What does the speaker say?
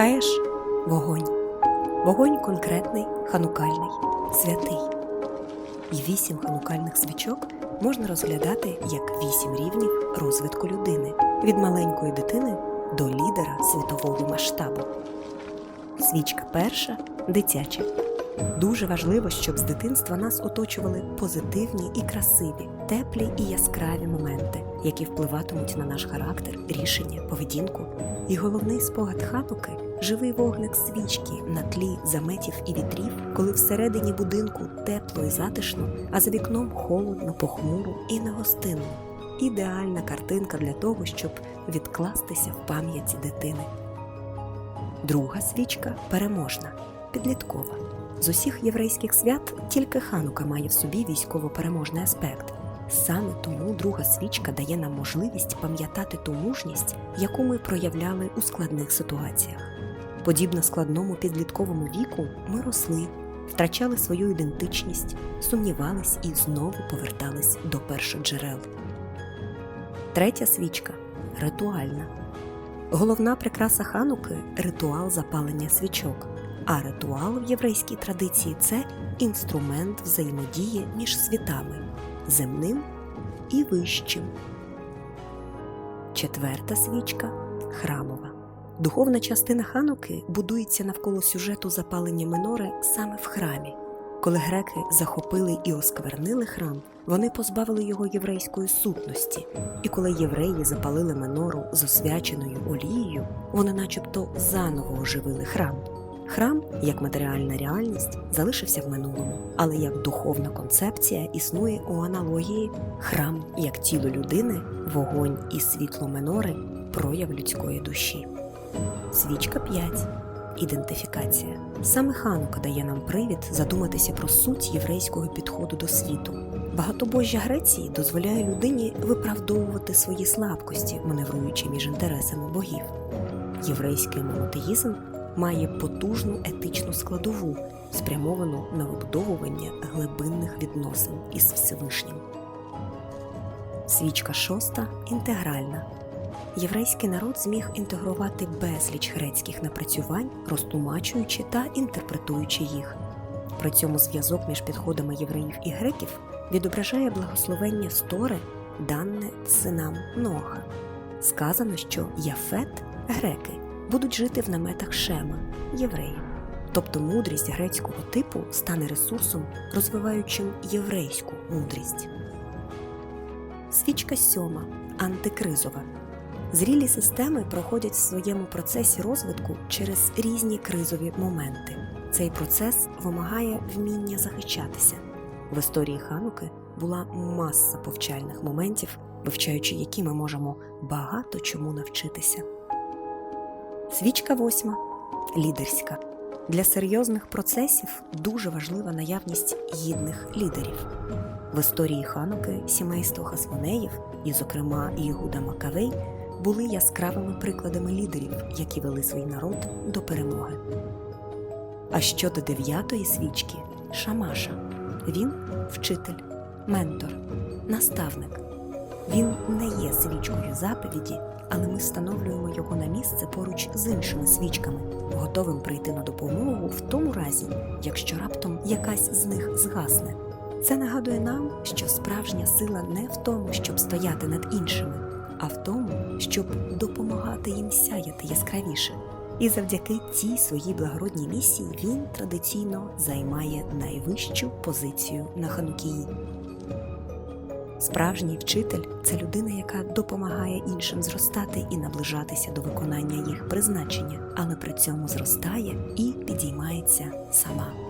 Хаєш вогонь. Вогонь конкретний, ханукальний, святий. І вісім ханукальних свічок можна розглядати як вісім рівнів розвитку людини від маленької дитини до лідера світового масштабу. Свічка перша дитяча. Дуже важливо, щоб з дитинства нас оточували позитивні і красиві, теплі і яскраві моменти, які впливатимуть на наш характер, рішення, поведінку. І головний спогад хануки живий вогник свічки на тлі заметів і вітрів, коли всередині будинку тепло і затишно, а за вікном холодно, похмуро і негостинно. Ідеальна картинка для того, щоб відкластися в пам'яті дитини. Друга свічка переможна, підліткова. З усіх єврейських свят тільки ханука має в собі військово-переможний аспект. Саме тому друга свічка дає нам можливість пам'ятати ту мужність, яку ми проявляли у складних ситуаціях. Подібно складному підлітковому віку, ми росли, втрачали свою ідентичність, сумнівались і знову повертались до першоджерел. Третя свічка ритуальна. Головна прикраса хануки ритуал запалення свічок. А ритуал в єврейській традиції це інструмент взаємодії між світами земним і вищим. Четверта свічка храмова. Духовна частина хануки будується навколо сюжету запалення минори саме в храмі. Коли греки захопили і осквернили храм, вони позбавили його єврейської сутності, і коли євреї запалили минору з освяченою олією, вони начебто заново оживили храм. Храм, як матеріальна реальність, залишився в минулому, але як духовна концепція існує у аналогії храм як тіло людини, вогонь і світло минори прояв людської душі. Свічка 5. Ідентифікація. Саме Ханука дає нам привід задуматися про суть єврейського підходу до світу. Багатобожжя Греції дозволяє людині виправдовувати свої слабкості, маневруючи між інтересами богів. Єврейський монотеїзм має потужну етичну складову, спрямовану на вибудовування глибинних відносин із Всевишнім. Свічка шоста інтегральна. Єврейський народ зміг інтегрувати безліч грецьких напрацювань, розтлумачуючи та інтерпретуючи їх. При цьому зв'язок між підходами євреїв і греків відображає благословення стори, дане синам Ноха. Сказано, що Яфет, греки, будуть жити в наметах Шема, євреїв. Тобто мудрість грецького типу стане ресурсом, розвиваючим єврейську мудрість. Свічка сьома антикризова. Зрілі системи проходять в своєму процесі розвитку через різні кризові моменти. Цей процес вимагає вміння захищатися. В історії Хануки була маса повчальних моментів, вивчаючи які ми можемо багато чому навчитися. Свічка восьма лідерська. Для серйозних процесів дуже важлива наявність гідних лідерів. В історії Хануки сімейство Хасмонеїв, і, зокрема, Ігуда Макавей, були яскравими прикладами лідерів, які вели свій народ до перемоги. А щодо дев'ятої свічки Шамаша. Він вчитель, ментор, наставник. Він не є свічкою заповіді, але ми встановлюємо його на місце поруч з іншими свічками, готовим прийти на допомогу в тому разі, якщо раптом якась з них згасне. Це нагадує нам, що справжня сила не в тому, щоб стояти над іншими, а в тому, щоб допомагати їм сяяти яскравіше. І завдяки цій своїй благородній місії він традиційно займає найвищу позицію на Ханукії. Справжній вчитель це людина, яка допомагає іншим зростати і наближатися до виконання їх призначення, але при цьому зростає і підіймається сама.